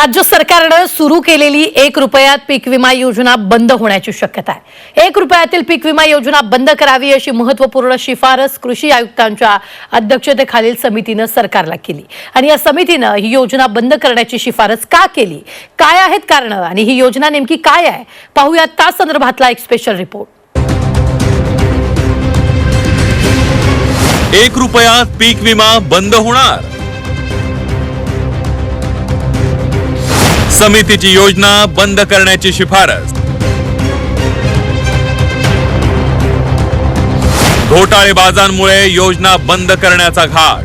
राज्य सरकारनं सुरू केलेली एक रुपयात पीक विमा योजना बंद होण्याची शक्यता आहे. एक रुपयातील पीक विमा योजना बंद करावी अशी महत्त्वपूर्ण शिफारस कृषी आयुक्तांच्या अध्यक्षतेखालील समितीनं सरकारला केली. आणि या समितीनं ही योजना बंद करण्याची शिफारस का केली? काय आहेत कारण? आणि ही योजना नेमकी काय आहे? पाहूयात त्या संदर्भातला एक स्पेशल रिपोर्ट एक रुपयात पीक विमा बंद होणार. समितीची योजना बंद करण्याची शिफारस. घोटाळेबाजांमुळे योजना बंद करण्याचा घाट.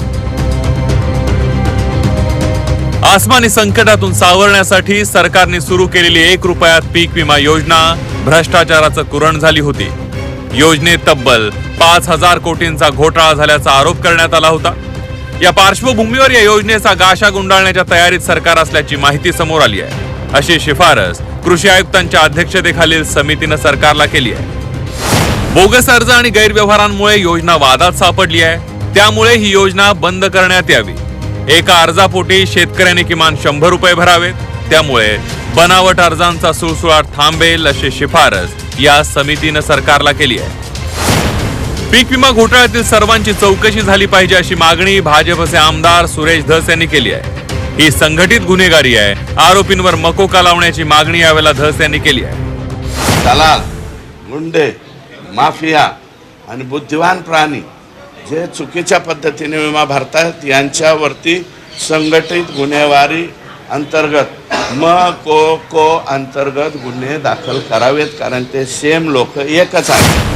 आसमानी संकटातून सावरण्यासाठी सरकारने सुरू केलेली एक रुपयात पीक विमा योजना भ्रष्टाचाराचं कुरण झाली होती. योजनेत तब्बल पाच हजार कोटींचा घोटाळा झाल्याचा आरोप करण्यात आला होता. या पार्श्वभूमीवर या योजनेचा गाशा गुंडाळण्याच्या तयारीत सरकार असल्याची माहिती समोर आली आहे. अशी शिफारस कृषी आयुक्तांच्या अध्यक्षतेखालील समितीनं सरकारला केली आहे. बोगस अर्ज आणि गैरव्यवहारांमुळे योजना वादात सापडली आहे. त्यामुळे ही योजना बंद करण्यात यावी. एका अर्जापोटी शेतकऱ्यांनी किमान शंभर रुपये भरावेत. त्यामुळे बनावट अर्जांचा सुळसुळाट थांबेल अशी शिफारस या समितीनं सरकारला केली आहे. पीक विमा घोटाळ्यातील सर्वांची चौकशी झाली पाहिजे अशी मागणी भाजपचे आमदार सुरेश धस यांनी केली आहे. ही संघटित गुन्हेगारी आहे. आरोपींवर मकोका लावण्याची मागणी यावेळेला धस यांनी केली आहे. दलाल गुंडे माफिया आणि बुद्धिवान प्राणी जे चुकीच्या पद्धतीने विमा भरतात यांच्यावरती संघटित गुन्हेगारी अंतर्गत म को को अंतर्गत गुन्हे दाखल करावेत कारण ते सेम लोक एकच आहेत.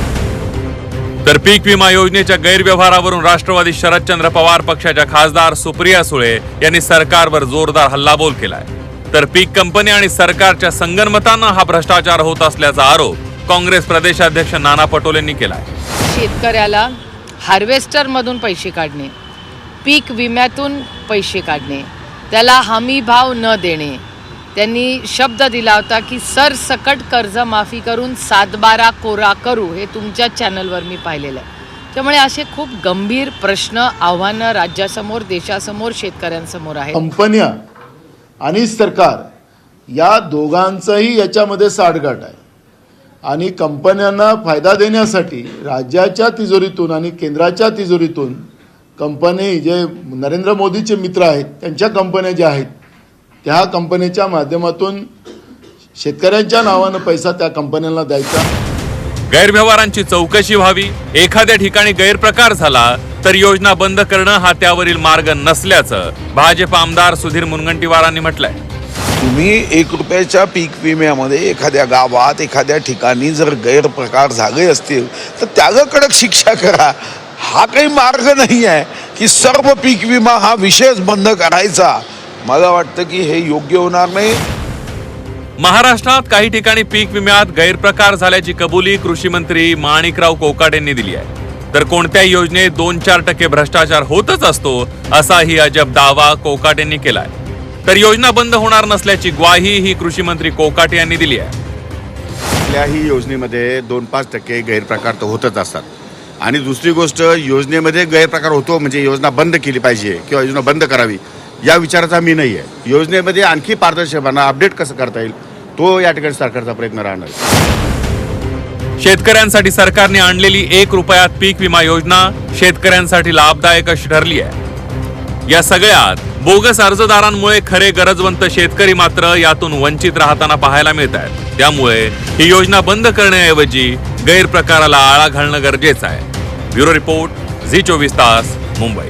तर पीक विमा योजनेच्या गैरव्यवहारावरून राष्ट्रवादी शरदचंद्र पवार पक्षाच्या खासदार सुप्रिया सुळे यांनी सरकारवर जोरदार हल्लाबोल केलाय. तर पीक कंपनी आणि सरकारच्या संगनमतानं हा भ्रष्टाचार होत असल्याचा आरोप काँग्रेस प्रदेशाध्यक्ष नाना पटोलेंनी केलाय. शेतकऱ्याला हार्वेस्टरमधून पैसे काढणे पीक विम्यातून पैसे काढणे त्याला हमी भाव न देणे त्यांनी शब्द दिला होता की सरसकट कर्जमाफी करून सातबारा कोरा करू हे तुमच्या चॅनलवर मी पाहिलेलं आहे. त्यामुळे असे खूप गंभीर प्रश्न आव्हानं राज्यासमोर देशासमोर शेतकऱ्यांसमोर आहेत. कंपन्या आणि सरकार या दोघांचाही याच्यामध्ये साठगाठ आहे. आणि कंपन्यांना फायदा देण्यासाठी राज्याच्या तिजोरीतून आणि केंद्राच्या तिजोरीतून कंपनी जे नरेंद्र मोदीचे मित्र आहेत त्यांच्या कंपन्या ज्या आहेत त्या कंपनीच्या माध्यमातून शेतकऱ्यांच्या नावानं पैसा त्या कंपन्यांना द्यायचा. गैरव्यवहारांची चौकशी व्हावी एखाद्या ठिकाणी गैरप्रकार झाला तर योजना बंद करणं हा त्यावरील मार्ग नसल्याचं भाजप आमदार सुधीर मुनगंटीवारांनी म्हटलंय. तुम्ही एक रुपयाच्या पीक विम्यामध्ये एखाद्या गावात एखाद्या ठिकाणी जर गैरप्रकार झाले असतील तर त्याला कडक शिक्षा करा. हा काही मार्ग नाही आहे की सर्व पीक विमा हा विषयच बंद करायचा. मला वाटतं की हे योग्य होणार नाही. महाराष्ट्रात काही ठिकाणी पीक विम्यात गैरप्रकार झाल्याची कबुली कृषी मंत्री माणिकराव कोकाट यांनी दिली आहे. तर कोणत्याही योजनेत दोन चार टक्के भ्रष्टाचार होतच असतो असाही अजब दावा कोकाट यांनी केलाय. तर योजना बंद होणार नसल्याची ग्वाही ही कृषी मंत्री कोकाटे यांनी दिली आहे. कुठल्याही योजनेमध्ये दोन पाच टक्के गैरप्रकार तर होतच असतात. आणि दुसरी गोष्ट योजनेमध्ये गैरप्रकार होतो म्हणजे योजना बंद केली पाहिजे किंवा योजना बंद करावी. या विचाराचा मी नाही आहे. योजनेमध्ये आणखी पारदर्शकपणा अपडेट कसं करता येईल तो या ठिकाणी सरकारचा प्रयत्न राहणार शेतकऱ्यांसाठी सरकारने आणलेली एक रुपयात पीक विमा योजना शेतकऱ्यांसाठी लाभदायक अशी ठरली आहे. या सगळ्यात बोगस अर्जदारांमुळे खरे गरजवंत शेतकरी मात्र यातून वंचित राहताना पाहायला मिळत आहेत. त्यामुळे ही योजना बंद करण्याऐवजी गैरप्रकाराला आळा घालणं गरजेचं आहे. ब्युरो रिपोर्ट झी चोवीस तास मुंबई.